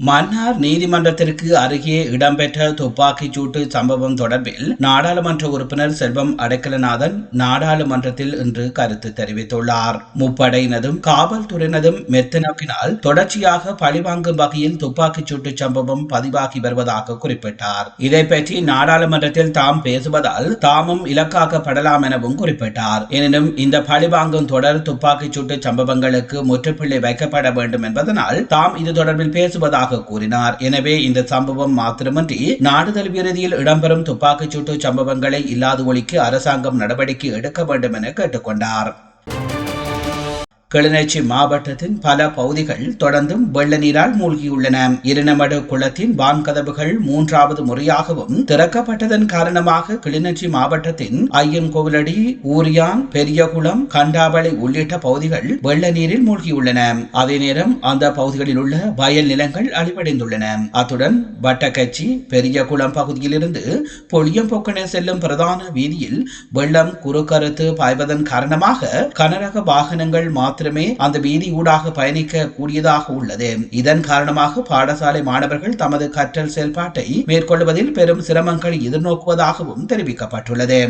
மன்னார் நீதிமன்றத்திற்கு அருகே இடம்பெற்ற துப்பாக்கிச் சூட்டு சம்பவம் தொடர்பில் நாடாளுமன்ற உறுப்பினர் செல்வம் அடைக்கலநாதன் நாடாளுமன்றத்தில் இன்று கருத்து தெரிவித்துள்ளார். முப்படையினதும் காவல்துறையினதும் மெத்தனோக்கினால் தொடர்ச்சியாக பழிவாங்கும் வகையில் துப்பாக்கிச் சூட்டு சம்பவம் பதிவாகி வருவதாக குறிப்பிட்டார். இதை பற்றி நாடாளுமன்றத்தில் தாம் பேசுவதால் தாமும் இலக்காக்கப்படலாம் எனவும் குறிப்பிட்டார். எனினும் இந்த பழிவாங்கும் தொடர் துப்பாக்கிச் சூட்டு சம்பவங்களுக்கு முற்றுப்புள்ளி வைக்கப்பட வேண்டும் என்பதனால் தாம் இது தொடர்பில் பேசுவதாக கூறினார். எனவே இந்த சம்பவம் மாத்திரமன்றி நாடுதல் விருதியில் இடம்பெறும் துப்பாக்கிச் சூட்டு சம்பவங்களை இல்லாது ஒழிக்க அரசாங்கம் நடவடிக்கை எடுக்க வேண்டும் என கேட்டுக்கொண்டார். கிளிநொச்சி மாவட்டத்தின் பல பகுதிகள் தொடர்ந்தும் வெள்ள நீரால் மூழ்கியுள்ளன. இருநமடு குளத்தின் வான்கதவுகள் மூன்றாவது முறையாகவும் திறக்கப்பட்டதன் காரணமாக கிளிநொச்சி மாவட்டத்தின் ஐயன்கோவிலடி ஊரியான் பெரியகுளம் கண்டாவளை உள்ளிட்ட பகுதிகள் வெள்ள நீரில் மூழ்கியுள்ளன. அதே நேரம் அந்த பகுதிகளில் உள்ள வயல் நிலங்கள் அழிவடைந்துள்ளன. அத்துடன் வட்டக்கச்சி பெரியகுளம் பகுதியிலிருந்து பொழியம்பொக்கனை செல்லும் பிரதான வீதியில் வெள்ளம் குறுக்கருத்து பாய்வதன் காரணமாக கனரக வாகனங்கள் மாத்திர மாத்திரமே அந்த வீதி ஊடாக பயணிக்க கூடியதாக உள்ளது. இதன் காரணமாக பாடசாலை மாணவர்கள் தமது கற்றல் செயல்பாட்டை மேற்கொள்வதில் பெரும் சிரமங்கள் எதிர்நோக்குவதாகவும் தெரிவிக்கப்பட்டுள்ளது.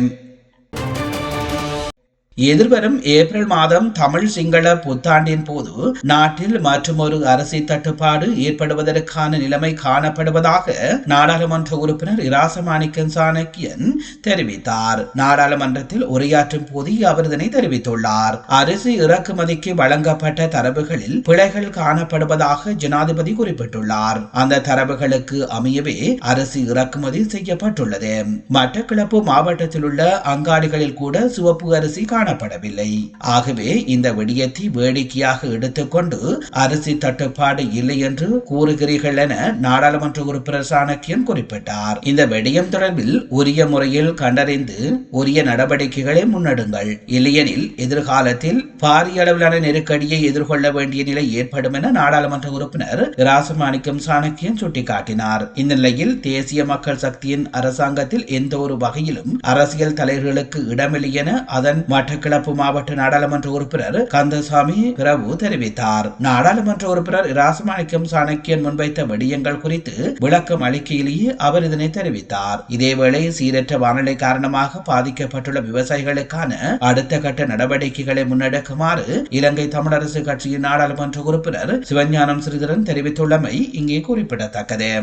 எதிர்வரும் ஏப்ரல் மாதம் தமிழ் சிங்கள புத்தாண்டின் போது நாட்டில் மற்றொரு அரசியல் தட்டுப்பாடு ஏற்படுவதற்கான நிலைமை காணப்படுவதாக நாடாளுமன்ற உறுப்பினர் இராசமாணிக்கன் சாணக்கியன் தெரிவித்தார். நாடாளுமன்றத்தில் உரையாற்றும் போது அவர் இதனை தெரிவித்துள்ளார். அரிசி இறக்குமதிக்கு வழங்கப்பட்ட தரவுகளில் பிழைகள் காணப்படுவதாக ஜனாதிபதி குறிப்பிட்டுள்ளார். அந்த தரவுகளுக்கு அமையவே அரிசி இறக்குமதி செய்யப்பட்டுள்ளது. மட்டக்கிழப்பு மாவட்டத்தில் உள்ள அங்காடிகளில் கூட சிவப்பு அரிசி காணப்படவில்லை. ஆகவே இந்த விடயத்தை வேடிக்கையாக எடுத்துக்கொண்டு அரிசி தட்டுப்பாடு இல்லை என்று கூறுகிறீர்கள் என நாடாளுமன்ற உறுப்பினர் சாணக்கியன் குறிப்பிட்டார். இந்த விடயம் தொடர்பில் உரிய முறையில் கண்டறிந்து உரிய நடவடிக்கைகளை முன்னெடுங்கள். இல்லையெனில் எதிர்காலத்தில் பாரிய அளவிலான நெருக்கடியை எதிர்கொள்ள வேண்டிய நிலை ஏற்படும் என நாடாளுமன்ற உறுப்பினர் ராசமாணிக்கம் சாணக்கியன் சுட்டிக்காட்டினார். இந்த நிலையில் தேசிய மக்கள் சக்தியின் அரசாங்கத்தில் எந்த ஒரு வகையிலும் அரசியல் தலைவர்களுக்கு இடமில்லை என அதன் மற்ற மட்டக்களப்பு மாவட்ட நாடாளுமன்ற உறுப்பினர் கந்தசாமி பிரபு தெரிவித்தார். நாடாளுமன்ற உறுப்பினர் ராசமாணிக்கம் சாணக்கியன் முன்வைத்த விடயங்கள் குறித்து விளக்கம் அளிக்கையிலேயே அவர் இதனை தெரிவித்தார். இதேவேளை சீரற்ற வானிலை காரணமாக பாதிக்கப்பட்டுள்ள விவசாயிகளுக்கான அடுத்த கட்ட நடவடிக்கைகளை முன்னெடுக்குமாறு இலங்கை தமிழரசு கட்சியின் நாடாளுமன்ற உறுப்பினர் சிவஞானம் ஸ்ரீதரன் தெரிவித்துள்ளமை இங்கே குறிப்பிடத்தக்கது.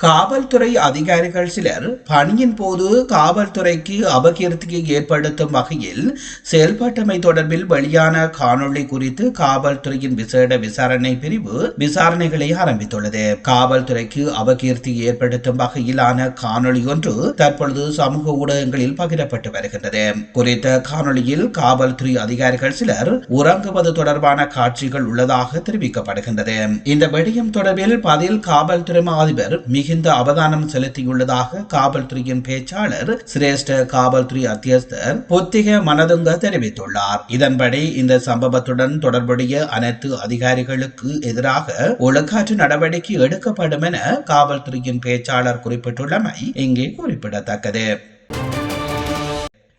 காவல்துறை அதிகாரிகள் சிலர் பணியின் போது காவல்துறைக்கு அபகீர்த்தியை ஏற்படுத்தும் வகையில் செயல்பட்டமை தொடர்பில் வெளியான காணொளி குறித்து காவல்துறையின் விசேட விசாரணை பிரிவு விசாரணைகளை ஆரம்பித்துள்ளது. காவல்துறைக்கு அபகீர்த்தி ஏற்படுத்தும் வகையிலான காணொளி ஒன்று தற்பொழுது சமூக ஊடகங்களில் பகிரப்பட்டு வருகின்றது. குறித்த காணொளியில் காவல்துறை அதிகாரிகள் சிலர் உறங்குவது தொடர்பான காட்சிகள் உள்ளதாக தெரிவிக்கப்படுகின்றது. இந்த விடயம் தொடர்பில் பதில் காவல்துறை அதிபர் மிக மிகுந்த அவதானம் செலுத்தியுள்ளதாக காவல்துறையின் பேச்சாளர் சிரேஷ்ட காவல்துறை அத்தியஸ்தர் பொத்திக மனதுங்க தெரிவித்துள்ளார். இதன்படி இந்த சம்பவத்துடன் தொடர்புடைய அனைத்து அதிகாரிகளுக்கு எதிராக ஒழுக்காற்று நடவடிக்கை எடுக்கப்படும் என காவல்துறையின் பேச்சாளர் குறிப்பிட்டுள்ளமை இங்கே குறிப்பிடத்தக்கது.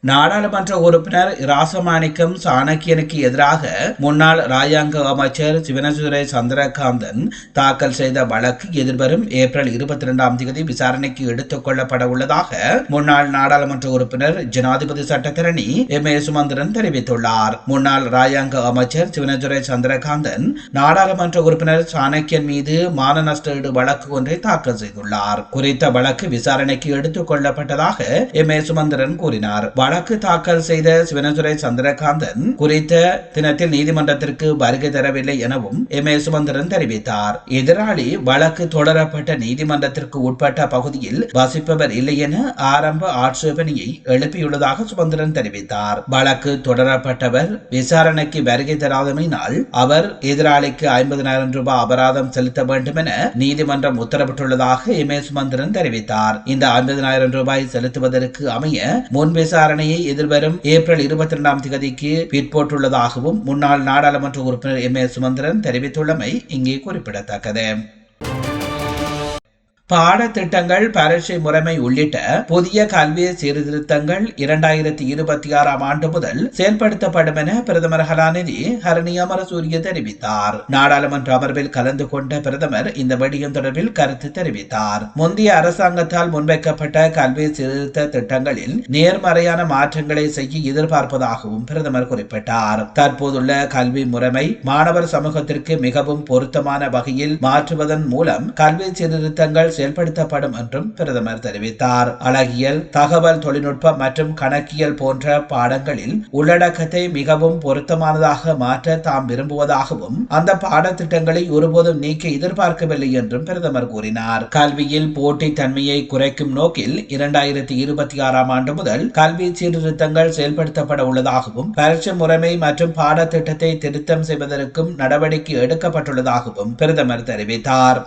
நாடாளுமன்ற உறுப்பினர் ராசமாணிக்கம் சாணக்கியனுக்கு எதிராக முன்னாள் ராஜாங்க அமைச்சர் சிவனசுரை சந்திரகாந்தன் தாக்கல் செய்த வழக்கு எதிர்வரும் ஏப்ரல் இருபத்தி இரண்டாம் தேதி விசாரணைக்கு எடுத்துக் கொள்ளப்பட உள்ளதாக முன்னாள் நாடாளுமன்ற உறுப்பினர் ஜனாதிபதி சட்டத்தரணி எம். ஏ. சுமந்திரன் தெரிவித்துள்ளார். முன்னாள் ராஜாங்க அமைச்சர் சிவனசுரை சந்திரகாந்தன் நாடாளுமன்ற உறுப்பினர் சாணக்கியன் மீது மான நஷ்டஈடு வழக்கு ஒன்றை தாக்கல் செய்துள்ளார். குறித்த வழக்கு விசாரணைக்கு எடுத்துக் கொள்ளப்பட்டதாக எம். ஏ. சுமந்திரன் கூறினார். வழக்கு தாக்கல் செய்த சிவனதுரை சந்திரகாந்தன் குறித்த தினத்தில் நீதிமன்றத்திற்கு வருகை தரவில்லை எனவும் எம் ஏ சுமந்திரன் தெரிவித்தார். எதிராளி வழக்கு தொடரப்பட்ட நீதிமன்றத்திற்கு உட்பட்ட பகுதியில் வசிப்பவர் இல்லை என ஆரம்ப ஆட்சேபனையை எழுப்பியுள்ளதாக சுமந்திரன் தெரிவித்தார். வழக்கு தொடரப்பட்டவர் விசாரணைக்கு வருகை தராதமையினால் அவர் எதிராளிக்கு ஐம்பதனாயிரம் ரூபாய் அபராதம் செலுத்த வேண்டும் என நீதிமன்றம் உத்தரவிட்டுள்ளதாக எம் ஏ சுமந்திரன் தெரிவித்தார். இந்த ஐம்பதனாயிரம் ரூபாய் செலுத்துவதற்கு அமைய முன் விசாரணை விசாரணையை எதிர்வரும் ஏப்ரல் இருபத்தி இரண்டாம் தேதிக்கு பிற்போட்டுள்ளதாகவும் முன்னாள் நாடாளுமன்ற உறுப்பினர் எம் ஏ சுமந்திரன் தெரிவித்துள்ளமை இங்கே குறிப்பிடத்தக்கது. பாடத்திட்டங்கள் பரீட்சை முறைமை உள்ளிட்ட புதிய கல்வி சீர்திருத்தங்கள் இரண்டாயிரத்தி இருபத்தி ஆறாம் ஆண்டு முதல் செயல்படுத்தப்படும் என பிரதமர் கலாநிதி ஹரணி அமரசூரிய தெரிவித்தார். நாடாளுமன்ற அமர்வில் கலந்து கொண்ட பிரதமர் இந்த விடயம் தொடர்பில் கருத்து தெரிவித்தார். முந்தைய அரசாங்கத்தால் முன்வைக்கப்பட்ட கல்வி சீர்திருத்த திட்டங்களில் நேர்மறையான மாற்றங்களை செய்ய எதிர்பார்ப்பதாகவும் பிரதமர் குறிப்பிட்டார். தற்போதுள்ள கல்வி முறைமை மாணவர் சமூகத்திற்கு மிகவும் பொருத்தமான வகையில் மாற்றுவதன் மூலம் கல்வி சீர்திருத்தங்கள் செயல்படுத்தப்படும் என்றும் பிரதமர் தெரிவித்தார். அழகியல் தகவல் தொழில்நுட்பம் மற்றும் கணக்கியல் போன்ற பாடங்களில் உள்ளடக்கத்தை மிகவும் பொருத்தமானதாக மாற்ற தாம் விரும்புவதாகவும் அந்த பாடத்திட்டங்களை ஒருபோதும் நீக்க எதிர்பார்க்கவில்லை என்றும் பிரதமர் கூறினார். கல்வியில் போட்டி தன்மையை குறைக்கும் நோக்கில் இரண்டாயிரத்தி இருபத்தி ஆறாம் ஆண்டு முதல் கல்வி சீர்திருத்தங்கள் செயல்படுத்தப்பட உள்ளதாகவும் பரீட்சை முறைமை மற்றும் பாடத்திட்டத்தை திருத்தம் செய்வதற்கும் நடவடிக்கை எடுக்கப்பட்டுள்ளதாகவும் பிரதமர் தெரிவித்தார்.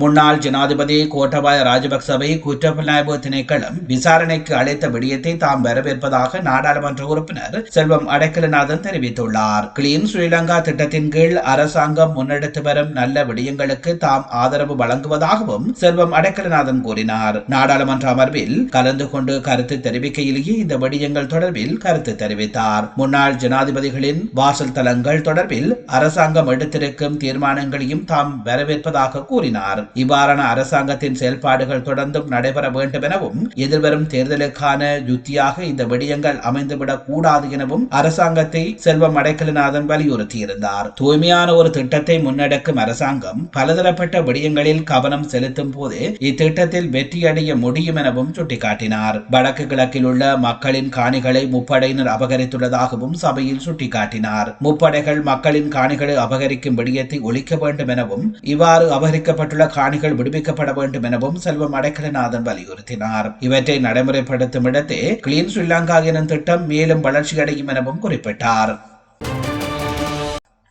முன்னாள் ஜனாதிபதி கோட்டபாய ராஜபக்சவை குற்றப்புலனாய்வு திணைக்களம் விசாரணைக்கு அழைத்த விடயத்தை தாம் வரவேற்பதாக நாடாளுமன்ற உறுப்பினர் செல்வம் அடைக்கலநாதன் தெரிவித்துள்ளார். கிளீன் ஸ்ரீலங்கா திட்டத்தின் கீழ் அரசாங்கம் முன்னெடுத்து வரும் நல்ல விடயங்களுக்கு தாம் ஆதரவு வழங்குவதாகவும் செல்வம் அடைக்கலநாதன் கூறினார். நாடாளுமன்ற அமர்வில் கலந்து கொண்டு கருத்து தெரிவிக்கையிலேயே இந்த விடயங்கள் தொடர்பில் கருத்து தெரிவித்தார். முன்னாள் ஜனாதிபதிகளின் வாசல் தலங்கள் தொடர்பில் அரசாங்கம் எடுத்திருக்கும் தீர்மானங்களையும் தாம் வரவேற்பதாக கூறினார். இவ்வாறான அரசாங்கத்தின் செயல்பாடுகள் தொடர்ந்தும் நடைபெற வேண்டும் எனவும் எதிர்வரும் தேர்தலுக்கான யுத்தியாக இந்த விடயங்கள் அமைந்துவிடக் கூடாது எனவும் அரசாங்கத்தை செல்வம் அடைக்கலநாதன் வலியுறுத்தியிருந்தார். தூய்மையான ஒரு திட்டத்தை முன்னெடுக்கும் அரசாங்கம் பலதரப்பட்ட விடயங்களில் கவனம் செலுத்தும் போது இத்திட்டத்தில் வெற்றியடைய முடியும் எனவும் சுட்டிக்காட்டினார். வடக்கு கிழக்கில் உள்ள மக்களின் காணிகளை முப்படையினர் அபகரித்துள்ளதாகவும் சபையில் சுட்டிக்காட்டினார். முப்படைகள் மக்களின் காணிகளை அபகரிக்கும் விடயத்தை ஒழிக்க வேண்டும் எனவும் இவ்வாறு அபகரிக்கப்பட்டுள்ள காணிகள் விடுவிக்கப்பட வேண்டும் எனவும் செல்வம் அடைக்கலநாதன் வலியுறுத்தினார். இவற்றை நடைமுறைப்படுத்தும் இடத்தே கிளீன் ஸ்ரீலங்கா எனும் திட்டம் மேலும் வளர்ச்சியடையும் எனவும் குறிப்பிட்டார்.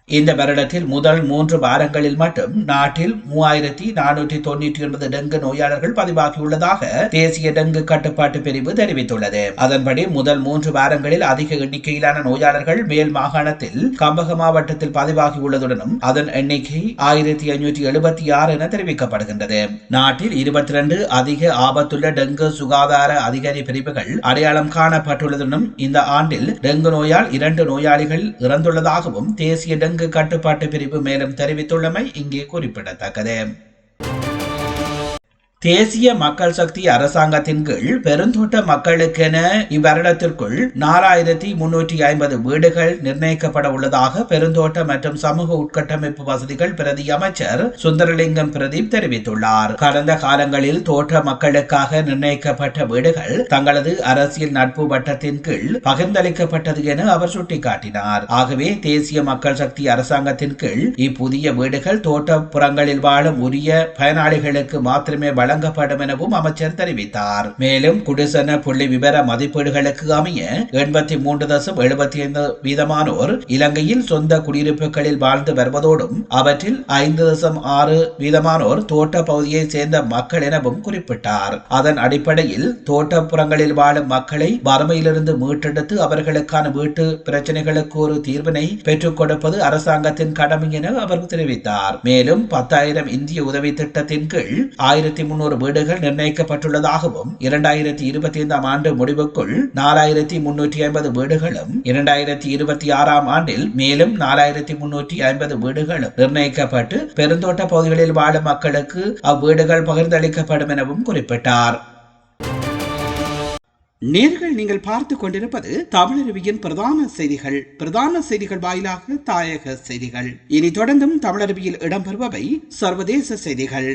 இந்த வருடத்தில் முதல் மூன்று வாரங்களில் மட்டும் நாட்டில் மூவாயிரத்தி நானூற்றி தொண்ணூற்றி ஒன்பது டெங்கு நோயாளர்கள் பதிவாகியுள்ளதாக தேசிய டெங்கு கட்டுப்பாட்டு பிரிவு தெரிவித்துள்ளது. அதன்படி முதல் மூன்று வாரங்களில் அதிக எண்ணிக்கையிலான நோயாளர்கள் மேல் மாகாணத்தில் கம்பக மாவட்டத்தில் பதிவாகியுள்ளதுடனும் அதன் எண்ணிக்கை ஆயிரத்தி ஐநூற்றி எழுபத்தி ஆறு என தெரிவிக்கப்படுகின்றது. நாட்டில் இருபத்தி ரெண்டு அதிக ஆபத்துள்ள டெங்கு சுகாதார அதிகாரி பிரிவுகள் அடையாளம் காணப்பட்டுள்ளதுடனும் இந்த ஆண்டில் டெங்கு நோயால் இரண்டு நோயாளிகள் இறந்துள்ளதாகவும் தேசிய டெங்கு விலங்கு கட்டுப்பாட்டு பிரிவு மேலும் தெரிவித்துள்ளமை இங்கே குறிப்பிடத்தக்கது. தேசிய மக்கள் சக்தி அரசாங்கத்தின் கீழ் பெருந்தோட்ட மக்களுக்கென இவ்வருடத்திற்குள் நாலாயிரத்தி முன்னூற்றி ஐம்பது வீடுகள் நிர்ணயிக்கப்பட உள்ளதாக பெருந்தோட்ட மற்றும் சமூக உட்கட்டமைப்பு வசதிகள் பிரதி அமைச்சர் சுந்தரலிங்கம் பிரதீப் தெரிவித்துள்ளார். கடந்த காலங்களில் தோட்ட மக்களுக்காக நிர்ணயிக்கப்பட்ட வீடுகள் தங்களது அரசியல் நட்பு வட்டத்தின் கீழ் பகிர்ந்தளிக்கப்பட்டது என அவர் சுட்டிக்காட்டினார். ஆகவே தேசிய மக்கள் சக்தி அரசாங்கத்தின் கீழ் இப்புதிய வீடுகள் தோட்டப்புறங்களில் வாழும் உரிய பயனாளிகளுக்கு மாத்திரமே வழங்கப்படும் எனவும் அமைச்சர் தெரிவித்தார். மேலும் குடிசன புள்ளி விவர மதிப்பீடுகளுக்கு அமைய எண்பத்தி மூன்று தசம் எழுபத்தி ஐந்து வீதமானோர் இலங்கையில் சொந்த குடியிருப்புகளில் வாழ்ந்து வருவதோடும் அவற்றில் ஐந்து தசம் ஆறு வீதமானோர் தோட்ட பகுதியை சேர்ந்த மக்கள் எனவும் குறிப்பிட்டார். அதன் அடிப்படையில் தோட்டப்புறங்களில் வாழும் மக்களை வறுமையிலிருந்து மீட்டெடுத்து அவர்களுக்கான வீட்டு பிரச்சனைகளுக்கு ஒரு தீர்வினை பெற்றுக் கொடுப்பது அரசாங்கத்தின் கடமை என அவர் தெரிவித்தார். மேலும் பத்தாயிரம் இந்திய உதவி திட்டத்தின் கீழ் ஆயிரத்தி முன்னூறு வீடுகள் நிர்ணயிக்கப்பட்டுள்ளதாகவும் இரண்டாயிரத்தி இருபத்தி ஐந்தாம் ஆண்டு முடிவுக்குள் நாலாயிரத்தி முன்னூற்றி ஐம்பது வீடுகளும் இரண்டாயிரத்தி இருபத்தி ஆறாம் ஆண்டில் மேலும் நாலாயிரத்தி முன்னூற்றி ஐம்பது வீடுகளும் நிர்ணயிக்கப்பட்டு பெருந்தோட்ட பகுதிகளில் வாழும் மக்களுக்கு அவ்வீடுகள் பகிர்ந்தளிக்கப்படும் எனவும் குறிப்பிட்டார். நேர்கள் நீங்கள் பார்த்து கொண்டிருப்பது தமிழருவியின் பிரதான செய்திகள். பிரதான செய்திகள் வாயிலாக தாயக செய்திகள். இனி தொடர்ந்தும் தமிழருவியில் இடம்பெறுபவை சர்வதேச செய்திகள்.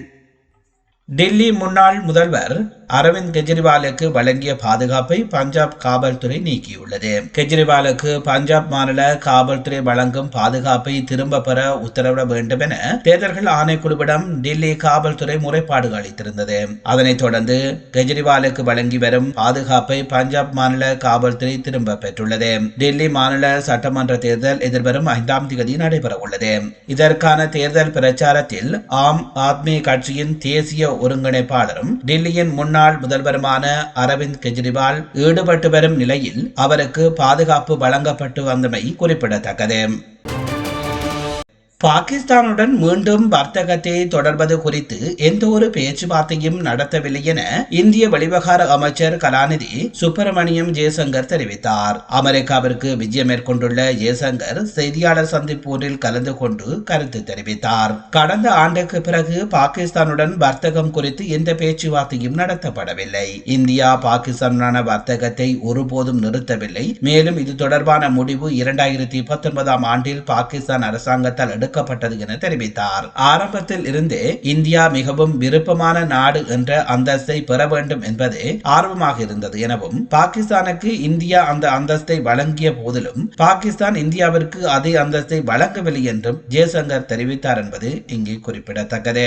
டெல்லி முன்னாள் முதல்வர் அரவிந்த் கெஜ்ரிவாலுக்கு வழங்கிய பாதுகாப்பை பஞ்சாப் காவல்துறை நீக்கியுள்ளது. கெஜ்ரிவாலுக்கு பஞ்சாப் மாநில காவல்துறை வழங்கும் பாதுகாப்பை திரும்ப பெற உத்தரவிட வேண்டும் என தேர்தல்கள் ஆணைக்குழுவிடம் டெல்லி காவல்துறை முறைப்பாடு அளித்திருந்தது. அதனைத் தொடர்ந்து கெஜ்ரிவாலுக்கு வழங்கி வரும் பாதுகாப்பை பஞ்சாப் மாநில காவல்துறை திரும்ப பெற்றுள்ளது. டெல்லி மாநில சட்டமன்ற தேர்தல் எதிர்வரும் ஐந்தாம் தேதி நடைபெற உள்ளது இதற்கான தேர்தல் பிரச்சாரத்தில் ஆம் ஆத்மி கட்சியின் தேசிய ஒருங்கிணைப்பாளரும் டெல்லியின் முன்னாள் முதல்வருமான அரவிந்த் கெஜ்ரிவால் ஈடுபட்டு வரும் நிலையில் அவருக்கு பாதுகாப்பு வழங்கப்பட்டு வந்தமை குறிப்பிடத்தக்கது. பாகிஸ்தானுடன் மீண்டும் வர்த்தகத்தை தொடர்வது குறித்து எந்த ஒரு பேச்சுவார்த்தையும் நடத்தவில்லை என இந்திய வெளிவகார அமைச்சர் கலாநிதி சுப்பிரமணியம் ஜெயசங்கர் தெரிவித்தார். அமெரிக்காவிற்கு விஜயம் மேற்கொண்டுள்ள ஜெயசங்கர் செய்தியாளர் சந்திப்பு ஒன்றில் கலந்து கொண்டு கருத்து தெரிவித்தார். கடந்த ஆண்டுக்கு பிறகு பாகிஸ்தானுடன் வர்த்தகம் குறித்து எந்த பேச்சுவார்த்தையும் நடத்தப்படவில்லை. இந்தியா பாகிஸ்தானுடனான வர்த்தகத்தை ஒருபோதும் நிறுத்தவில்லை. மேலும் இது தொடர்பான முடிவு இரண்டாயிரத்தி பத்தொன்பதாம் ஆண்டில் பாகிஸ்தான் அரசாங்கத்தால் எடுக்கப்பட்டது என தெரிவித்தார். ஆரம்பத்தில் இருந்தே இந்தியா மிகவும் விருப்பமான நாடு என்ற அந்தஸ்தை பெற வேண்டும் என்பதே ஆர்வமாக இருந்தது. எனவும் பாகிஸ்தானுக்கு இந்தியா அந்த அந்தஸ்தை வழங்கிய போதிலும் பாகிஸ்தான் இந்தியாவிற்கு அதே அந்தஸ்தை வழங்கவில்லை என்றும் ஜெய்சங்கர் தெரிவித்தார் என்பது இங்கே குறிப்பிடத்தக்கது.